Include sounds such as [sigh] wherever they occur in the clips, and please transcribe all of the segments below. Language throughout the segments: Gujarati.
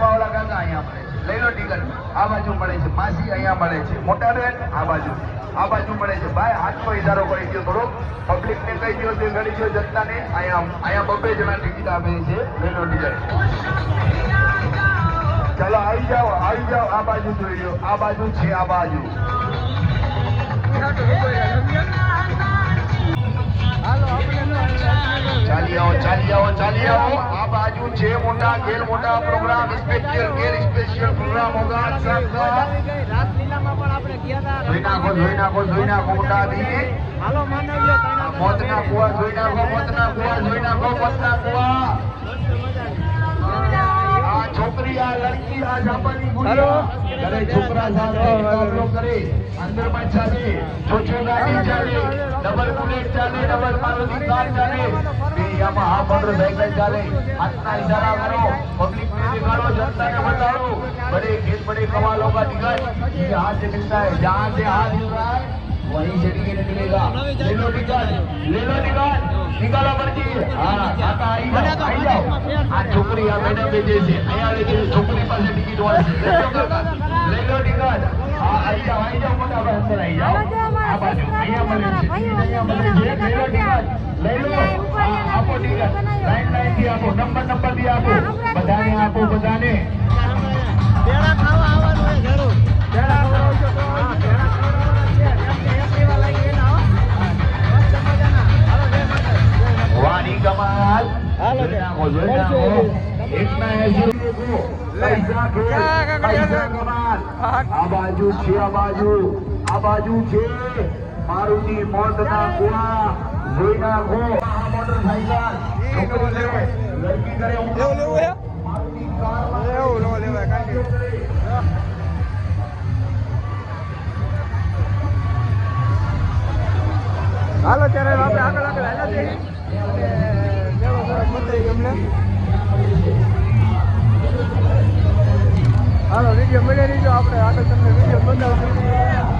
વાળા કાકા અહીંયા મળે છે. લઈ લો ટિકિટ. આ બાજુ મળે છે. માસી અહીંયા મળે છે. મોટા બેન, આ બાજુ. આ બાજુ મળે છે. ભાઈ, હાથનો ઇશારો કરી દો થોડો પબ્લિક ને કહી દો તે ઘડી દો જનતાને. અહીંયા અહીંયા બબે જણા ટિકિટ આપે છે. લઈ લો ટિકિટ. ચાલો, આવી જાઓ આવી જાઓ. આ બાજુ જોઈ લો. આ બાજુ છે, આ બાજુ. ગેર સ્પેશિયલ પ્રોગ્રામ હોગા સંગા પણ આપણે ગયા હતા જોઈ નાખો જોઈ નાખો જોઈ નાખો મોટા દી. હાલો માનવજો મોતના કુવા નાખો મોતના કુવા જોઈ નાખો મોતના કુવા. આ છોકરી આ લડકી આ જાપાની ગુડિયા. ઘરે છોકરા સાથે મુકાબલો કરે અંદર માં ચાલે છોછો ગાડી ચાલે ડબલ બુલેટ ચાલે ડબલ મારુતિ કાર ચાલે બે યામાહા મોટરસાઇકલ ચાલે હાથના ઇશારા કરો પબ્લિક ને दिखाड़ो जनता ने बताओ बड़े खेत बड़े कमालों का टिकट ये हाथ से मिलता है जहाँ से हाथ मिल रहा है वहीं से टिकट निकलेगा ले लो टिकट ले लो टिकट निकालो पर्ची हाँ काका आई जाओ आई जाओ આ છોકરી આ મેડમ બેઠે છે અહીંયા લેજે છોકરી પાસે ટિકિટ હોય આપો લાઈન લાઈનથી આપો નંબર નંબરથી આપો. બધાને આપો બધાને. પેડા ખાવા આવવાનું જરૂર પેડા ખવડાવજો તો હા પેડા ખવડાવવાના છે. કેમ કે એક એવા લાગી એના હો. મસ્ત મજાના. હાલો જય માતા વાણી કમાલ. હાલો નાખો જોઈ નાખો. એકના એસી પૈસા ખેલ, પૈસા કમાલ. આ બાજુ છે આ બાજુ. આ બાજુ છે. મારુતિ મોતના કુવા જોઈ નાખો આ મોટરસાઇકલ છોકરો લે લડકી કરે હું લેવું લેવું હે? લેવું લો લેવાય કાંઈ હાલો ત્યારે આપણે આગળ આગળ હાલ્યા જઈએ મેળો સરસ બતાવી અમને હાલો વીડિયો મળી રહીજો. આપણે આગળ તમને વીડિયો બતાવશું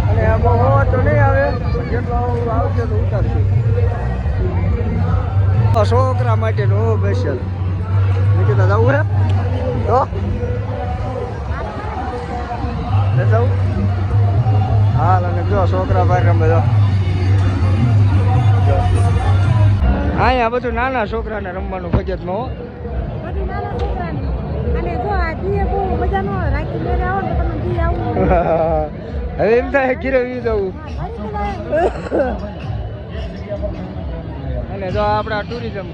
અને આમાં હોવા તો નહીં આવે પણ જેટલો આવશે તો ઉતારશું છોકરા માટેનું સ્પેશિયલ નિકિતા જવું હે તો જવું હાલ અને જો છોકરા બહાર રમે જો. અહીંયા બધું નાના છોકરાને રમવાનું ફજતમાં હો. [laughs] હવે એમ થાય ઘીરે વી જવું. અને જો આપણા ટુરિઝમ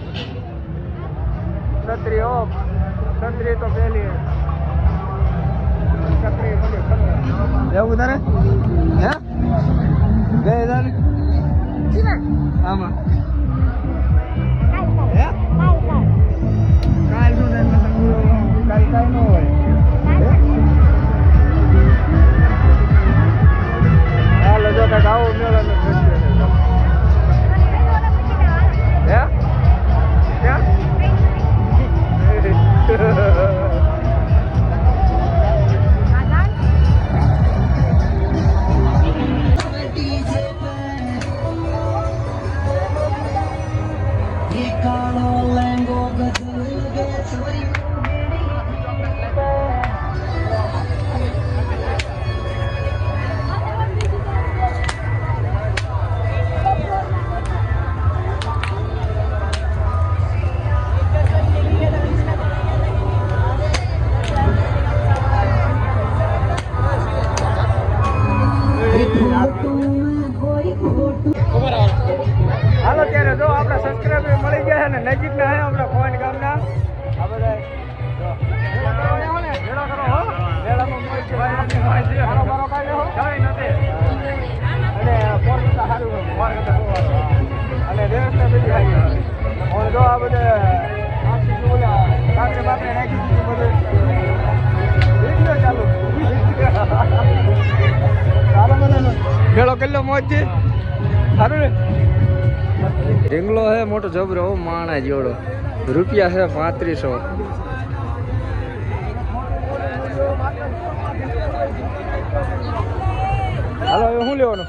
છત્રી ઓ છત્રી તો પેલી છત્રી પેલી એવું તારે? હે? બે હજાર? આમાં. હાલો ત્યારે જો આપણા સબસ્ક્રાઈબર મળી ગયા છે ને નજીકના છે આપણા ફોન ગામના. આ બધા જો. આ બધે આવો ને, બધું. ભેળો કેટલો મોજ છે. સારું ને? ઢીંગલો હે મોટો જબરો હો માણા જોડો રૂપિયા છે પાંત્રીસો. હાલો હવે શું લેવાનું?